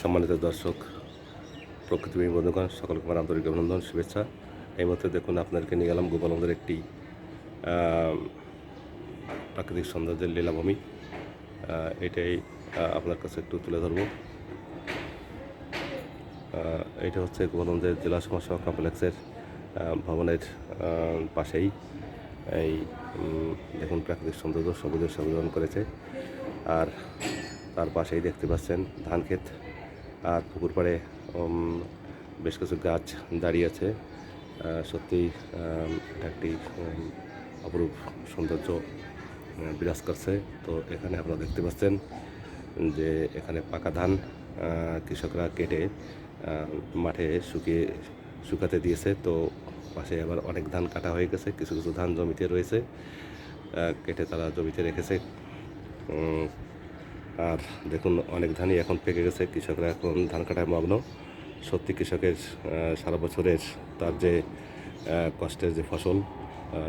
সম্মানিত দর্শক, প্রকৃতিপ্রেমী বন্ধুগণ, সকলকে আমার আন্তরিক অভিনন্দন, শুভেচ্ছা। এই মুহূর্তে দেখুন আপনাদেরকে নিয়ে গেলাম গোপালন্দের একটি প্রাকৃতিক সৌন্দর্যের লীলাভূমি। এটাই আপনার কাছে একটু তুলে ধরবো। এটা হচ্ছে গোপালন্দের জেলা সমাজসেবা কমপ্লেক্সের ভবনের পাশেই। এই দেখুন প্রাকৃতিক সৌন্দর্য সবুজের সবুজন করেছে। আর তার পাশেই দেখতে পাচ্ছেন ধান ক্ষেত আর পুকুর পাড়ে বেশ কিছু গাছ দাঁড়িয়ে আছে। আহ, সত্যি এটা একটি অপরূপ সৌন্দর্য বিরাজ করছে। তো এখানে আপনারা দেখতে পাচ্ছেন যে এখানে পাকা ধান কৃষকরা কেটে মাঠে শুকিয়ে শুকাতে দিয়েছে। তো পাশে আবার অনেক ধান কাটা হয়ে গেছে কিছু কিছু ধান জমিতে রয়েছে কেটে তারা জমিতে রেখেছে। আর দেখুন, অনেক ধানই এখন পেকে গেছে। কৃষকরা এখন ধান কাটায় মগ্ন। সত্যি কৃষকের সারা বছরের তার যে কষ্টের যে ফসল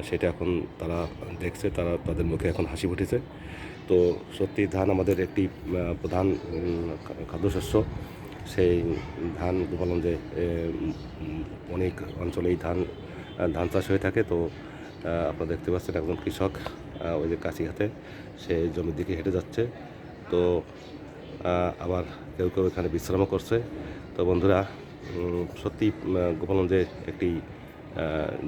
সেটা এখন তারা দেখছে, তারা তাদের মুখে এখন হাসি ফুটেছে। তো সত্যি ধান আমাদের একটি প্রধান খাদ্যশস্য। সেই ধান বললাম যে অনেক অঞ্চলেই ধান ধান চাষ হয়ে থাকে। তো আপনারা দেখতে পাচ্ছেন একজন কৃষক ওই যে কাছি হাতে সে জমির দিকে হেঁটে যাচ্ছে। তো আবার কেউ কেউ এখানে বিশ্রামও করছে। তো বন্ধুরা সত্যি গোপালগঞ্জে একটি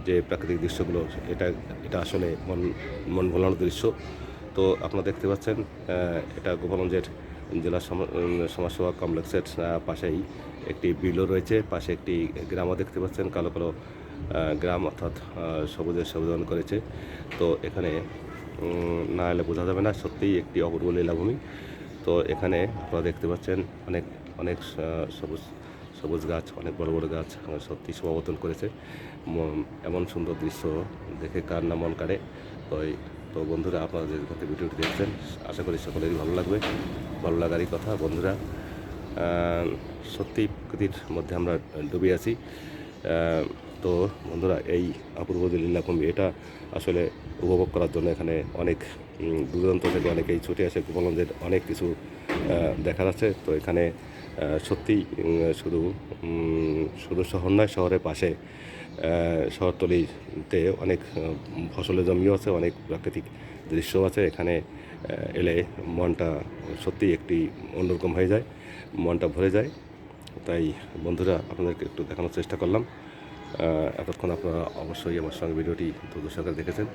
যে প্রাকৃতিক দৃশ্যগুলো, এটা এটা আসলে মন মন ভোলানোর দৃশ্য। তো আপনারা দেখতে পাচ্ছেন এটা গোপালগঞ্জের জেলা সম- সমাজসেবা কমপ্লেক্সের পাশেই একটি বিলও রয়েছে, পাশে একটি গ্রামও দেখতে পাচ্ছেন, কালো কালো গ্রাম অর্থাৎ সবুজের সবুজন করেছে। তো এখানে না এলে বোঝা যাবে না, সত্যিই একটি অপূর্ব লীলাভূমি। তো এখানে আপনারা দেখতে পাচ্ছেন অনেক অনেক সবুজ সবুজ গাছ, অনেক বড় বড় গাছ সত্যি শোভাবর্ধন করেছে। এমন সুন্দর দৃশ্য দেখে কার না মন কাড়ে। তো তো বন্ধুরা, আপনারা যে কথা ভিডিওটি দেখছেন, আশা করি সকলেরই ভালো লাগবে। ভালো লাগারই কথা, বন্ধুরা। সত্যি প্রকৃতির মধ্যে আমরা ডুবে আছি। তো বন্ধুরা এই অপূর্ব যে লীলাভূমি এটা আসলে উপভোগ করার জন্য এখানে অনেক দূরান্ত থেকে অনেকেই ছুটে আসে। গোপালগঞ্জের অনেক কিছু দেখার আছে তো এখানে আহ, সত্যিই শুধু শুধু শহর নয় শহরের পাশে শহরতলিতে অনেক ফসলের জমিও আছে অনেক প্রাকৃতিক দৃশ্য আছে। এখানে এলে মনটা সত্যিই একটি অন্যরকম হয়ে যায় মনটা ভরে যায়। তাই বন্ধুরা আপনাদেরকে একটু দেখানোর চেষ্টা করলাম। এতক্ষণ আপনারা অবশ্যই আমার সঙ্গে ভিডিওটি ধৈর্য সহকারে দেখেছেন।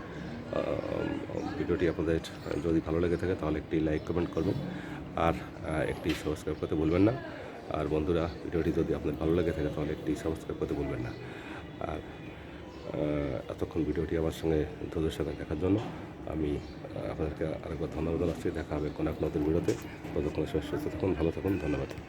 ভিডিওটি আপনাদের যদি ভালো লেগে থাকে তাহলে একটি লাইক কমেন্ট করবেন আর একটি সাবস্ক্রাইব করতে ভুলবেন না। আর বন্ধুরা, ভিডিওটি যদি আপনাদের ভালো লেগে থাকে তাহলে একটি সাবস্ক্রাইব করতে ভুলবেন না। আর এতক্ষণ ভিডিওটি আমার সঙ্গে ধৈর্য সহকারে দেখার জন্য আমি আপনাদেরকে আরেকবার ধন্যবাদ জানাচ্ছি। দেখা হবে কোনো এক নতুন ভিডিওতে। ততক্ষণ সুস্থ থাকুন, ভালো থাকুন, ধন্যবাদ।